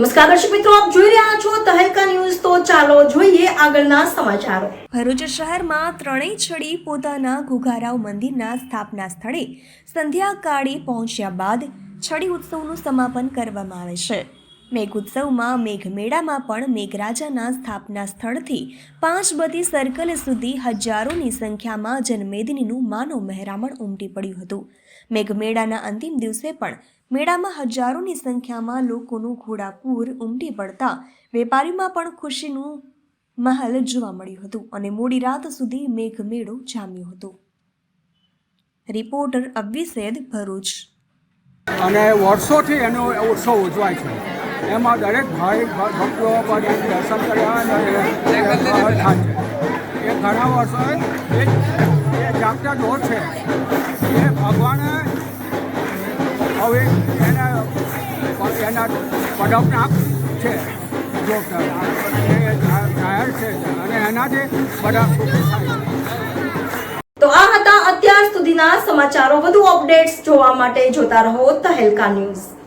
નમસ્કાર દર્શક મિત્રો, આપ જોઈ રહ્યા છો તહેલકા ન્યૂઝ. તો ચાલો જોઈએ આગળના સમાચારો. ભરૂચ શહેરમાં ત્રણેય છડી પોતાના ઘુઘારાવ મંદિરના સ્થાપના સ્થળે સંધ્યાકાળે પહોંચ્યા બાદ છડી ઉત્સવનું સમાપન કરવામાં આવે છે. મેઘ ઉત્સવમાં મેઘમેળામાં પણ મેઘરાજાના સ્થાપના સ્થળથી પાંચ બધી સર્કલ સુધી હજારોની સંખ્યામાં જનમેદનીનું માનવ મહેરામણ ઉમટી પડ્યું હતું. મેઘમેળાના અંતિમ દિવસે પણ મેળામાં હજારોની સંખ્યામાં લોકોનું ઘોડાપૂર ઉમટી પડતા વેપારીમાં પણ ખુશીનું મહલ જોવા મળ્યું હતું અને મોડી રાત સુધી મેઘમેળો જામ્યો હતો. રિપોર્ટર અબ્બી ભરૂચ. અને વર્ષોથી એનો ઉત્સવ ઉજવાય છે. એમાં દરેક ભાઈ, ભ- ભક્તો પણ દર્શન કર્યા અને એ ઘણા વર્ષો એ જાગતા દોર છે. એ ભગવાને હવે એના એના પડપના છે. જાહેર છે અને એનાથી બધા સુખી થાય તો આ હતા અત્યાર સુધીના સમાચારો. વધુ અપડેટ્સ જોવા માટે જોતા રહો તહેલકા ન્યૂઝ.